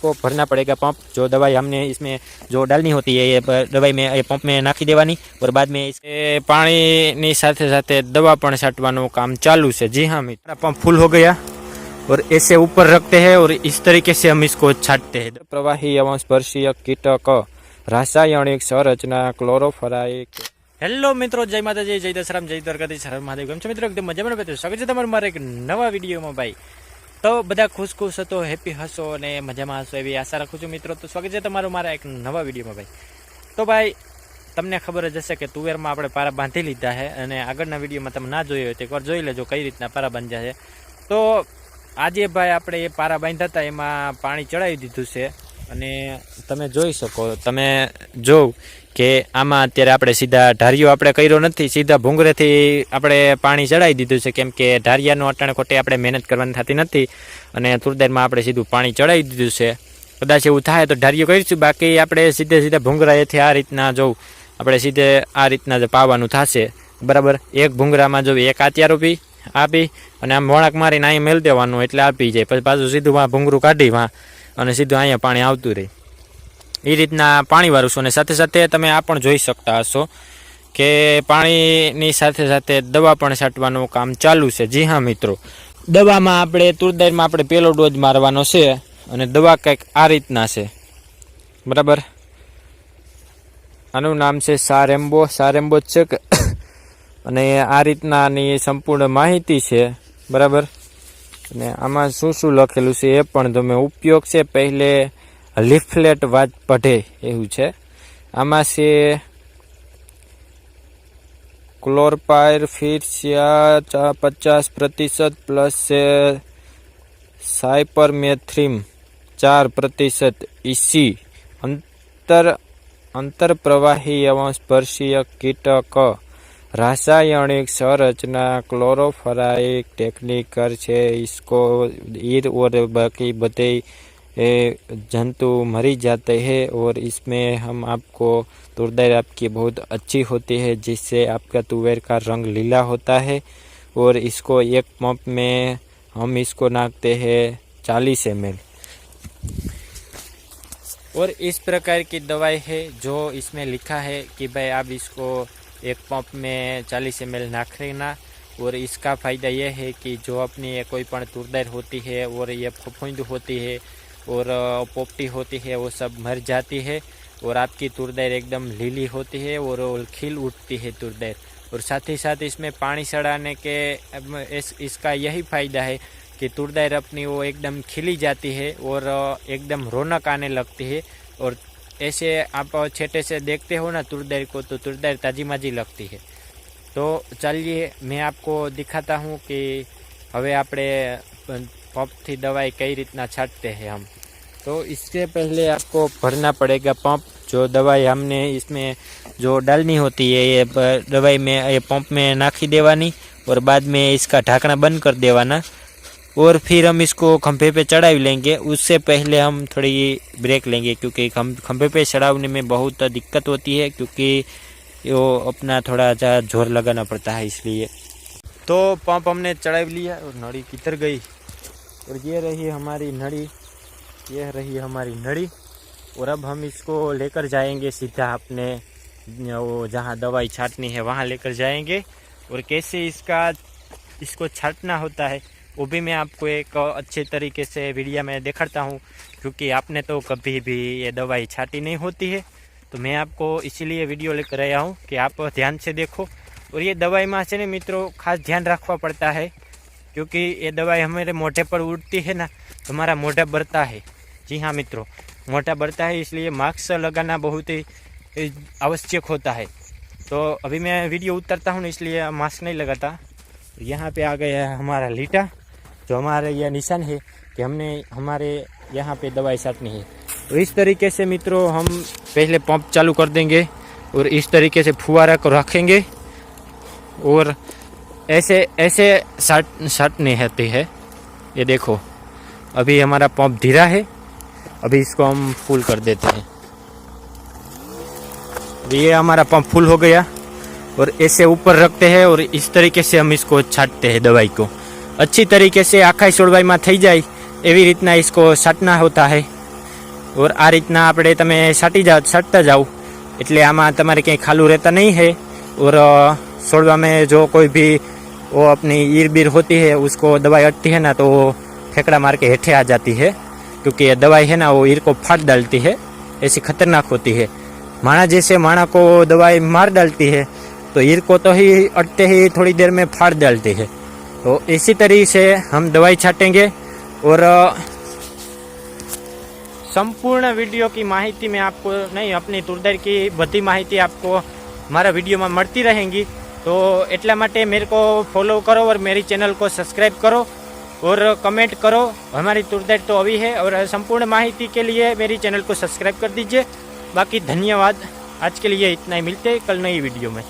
इसको भरना पड़ेगा पंप जो दवाई हमने इसमें जो डालनी होती है ये ब- दवाई में ये पंप में નાખી દેવાની और बाद में इसके પાણીની સાથે સાથે દવા પણ છાંટવાનું કામ ચાલू છે जी हाँ मित्र पंप फुल हो गया और ऐसे ऊपर रखते हैं और इस तरीके से हम इसको छाटते हैं प्रवाही एवं स्पर्शीय कीटक રાસાયણિક સંરચના ક્લોરોફરાઇક હેલો મિત્રો જય માતાજી જય દશરામ જય દ્વારકાધીશ હર મહાદેવ કેમ છો મિત્રો એકદમ મજામાં બેઠો સ્વાગત છે તમારું મારા એક નવા વિડીયોમાં ભાઈ તો બધા ખુશ ખુશ હતો હેપી હશો અને મજામાં હશો એવી આશા રાખું છું મિત્રો. તો સ્વાગત છે તમારું મારા એક નવા વિડીયોમાં ભાઈ. તો ભાઈ, તમને ખબર જ હશે કે તુવેરમાં આપણે પારા બાંધી લીધા છે અને આગળના વિડીયોમાં તમે ના જોયો હોય તો એકવાર જોઈ લેજો કઈ રીતના પારા બાંધ્યા છે. તો આજે ભાઈ આપણે એ પારા બાંધ્યા હતા, એમાં પાણી ચડાવી દીધું છે અને તમે જોઈ શકો, તમે જોવ. કે આમાં અત્યારે આપણે સીધા ઢારિયો આપણે કર્યો નથી, સીધા ભૂંગરેથી આપણે પાણી ચડાવી દીધું છે, કેમ કે ઢારિયાનું અટાણે ખોટે આપણે મહેનત કરવાની થતી નથી અને તુરદારમાં આપણે સીધું પાણી ચડાવી દીધું છે. કદાચ એવું થાય તો ઢારિયો કરીશું, બાકી આપણે સીધે સીધા ભૂંગરાએથી આ રીતના જોઉં આપણે સીધે આ રીતના જ પાવાનું થશે. બરાબર? એક ભૂંગરામાં જો એક આત્યારો પી આપી અને આમ વળાંક મારીને અહીં મેળ દેવાનું, એટલે આપી જાય. પછી પાછું સીધું વાં ભૂંગરું કાઢી, વાં. અને સીધું અહીંયા પાણી આવતું રહે. એ રીતના પાણી વાળું છું અને સાથે સાથે તમે આ પણ જોઈ શકતા હશો કે પાણીની સાથે સાથે દવા પણ છાંટવાનું કામ ચાલુ છે. જી હા, મિત્રો. દવામાં આપણે તુરદાઈમાં આપણે પહેલો ડોઝ મારવાનો છે અને દવા કંઈક આ રીતના છે. બરાબર? આનું નામ છે સારેમ્બો. સારેમ્બો છે અને આ રીતનાની સંપૂર્ણ માહિતી છે. બરાબર? અને આમાં શું શું લખેલું છે એ પણ તમે ઉપયોગ છે. પહેલે લિફલેટ વાત પઢે એવું છે. આમાં છે ક્લોરપાયર ફિટસિયા પચાસ પ્રતિશત પ્લસ છે સાયપરમેથ્રીમ ચાર પ્રતિશત ઈસી અંતર, અંતરપ્રવાહી એવં સ્પર્શીય કીટક. રાસાયણિક સંરચના, ક્લોરોફરાઇક ટેકનિકર છે, ઇસ્કો, ઈર ઓર બાકી બધે जंतु मरी जाते हैं और इसमें हम आपको तुरदार आपकी बहुत अच्छी होती है, जिससे आपका तुवेर का रंग लीला होता है। और इसको एक पंप में हम इसको नाखते हैं चालीस एम और इस प्रकार की दवाई है जो इसमें लिखा है कि भाई आप इसको एक पंप में चालीस एम एल नाखना और इसका फ़ायदा यह है कि जो अपनी कोई पण तुरदार होती है और ये फफूंद होती है और अ, पोपटी होती है वो सब मर जाती है और आपकी तुरदार एकदम लीली होती है और वो खिल उठती है तुरदार और साथ ही साथ इसमें पानी चढ़ाने के अब इस, इसका यही फ़ायदा है कि तुरदार अपनी वो एकदम खिली जाती है और अ, एकदम रौनक आने लगती है और ऐसे आप छेटे से देखते हो ना तुरदार को तो तुरदार ताजी माजी लगती है तो चलिए मैं आपको दिखाता हूँ कि हवे આપણે पंप थी दवाई कई રીતના छाटते हैं हम तो इससे पहले आपको भरना पड़ेगा पंप जो दवाई हमने इसमें जो डालनी होती है ये ब- दवाई में ये पंप में नाखी देवानी और बाद में इसका ढाकना बंद कर देवाना और फिर हम इसको खंभे पे चढ़ा लेंगे उससे पहले हम थोड़ी ब्रेक लेंगे क्योंकि खम खंभे पे चढ़ाने में बहुत दिक्कत होती है क्योंकि वो अपना थोड़ा सा जोर लगाना पड़ता है इसलिए तो पंप हमने चढ़ा लिया और नड़ी किधर गई और ये रही हमारी नड़ी, ये रही हमारी नड़ी। और अब हम इसको लेकर जाएँगे सीधा अपने, वो जहाँ दवाई छाटनी है वहाँ लेकर जाएँगे। और कैसे इसका, इसको छाटना होता है, वो भी मैं आपको एक अच्छे तरीके से वीडियो में दिखाता हूँ, क्योंकि आपने तो कभी भी ये दवाई छाटी नहीं होती है। तो मैं आपको इसीलिए वीडियो लेकर आया हूँ कि आप ध्यान से देखो। और ये दवाई में से मित्रों खास ध्यान रखवा पड़ता है क्योंकि ये दवाई हमारे मोटे पर उड़ती है ना तो हमारा मोटा बढ़ता है। जी हाँ मित्रों, मोटा बढ़ता है इसलिए मास्क लगाना बहुत ही आवश्यक होता है। तो अभी मैं वीडियो उतरता हूँ इसलिए मास्क नहीं लगाता। यहाँ पे आ गया है हमारा लीटा, जो हमारे यह निशान है कि हमने, हमारे यहाँ पे दवाई छाटनी है। तो इस तरीके से मित्रों हम पहले पंप चालू कर देंगे और इस तरीके से फुहारा को रखेंगे और ऐसे ऐसे साट साटने होते हैं ये देखो अभी हमारा पंप धीरा है अभी इसको हम फुल कर देते हैं अभी ये हमारा पंप फुल हो गया और ऐसे ऊपर रखते हैं और इस तरीके से हम इसको छाटते हैं दवाई को अच्छी तरीके से आखाई सोड़वाई में થઈ જાય એવી રીતના इसको छाटना होता है ઓર આ રીતના આપણે તમે છાંટી જાઓ છાંટતા જાઓ એટલે આમાં તમારે ક્યાંય ખાલું રહેતા नहीं है और अ, छोड़वा में जो कोई भी वो अपनी ईर बीर होती है उसको दवाई अटती है ना तो वो फेंकड़ा मार के हेठे आ जाती है क्योंकि ये दवाई है ना वो ईर को फाड़ डालती है ऐसी खतरनाक होती है माना जैसे माना को दवाई मार डालती है तो ईर को तो ही अटते ही थोड़ी देर में फाड़ डालती है तो इसी तरीके से हम दवाई छाटेंगे और अ, संपूर्ण वीडियो की माहिती मैं आपको नहीं अपनी तुरदर की बधी माहिती आपको हमारा वीडियो में મળતી रहेंगी तो એટલા માટે मेरे को फॉलो करो और मेरी चैनल को सब्सक्राइब करो और कमेंट करो हमारी तुरदर तो अभी है और संपूर्ण माहिती के लिए मेरी चैनल को सब्सक्राइब कर दीजिए बाकी धन्यवाद आज के लिए इतना ही मिलते हैं कल नई वीडियो में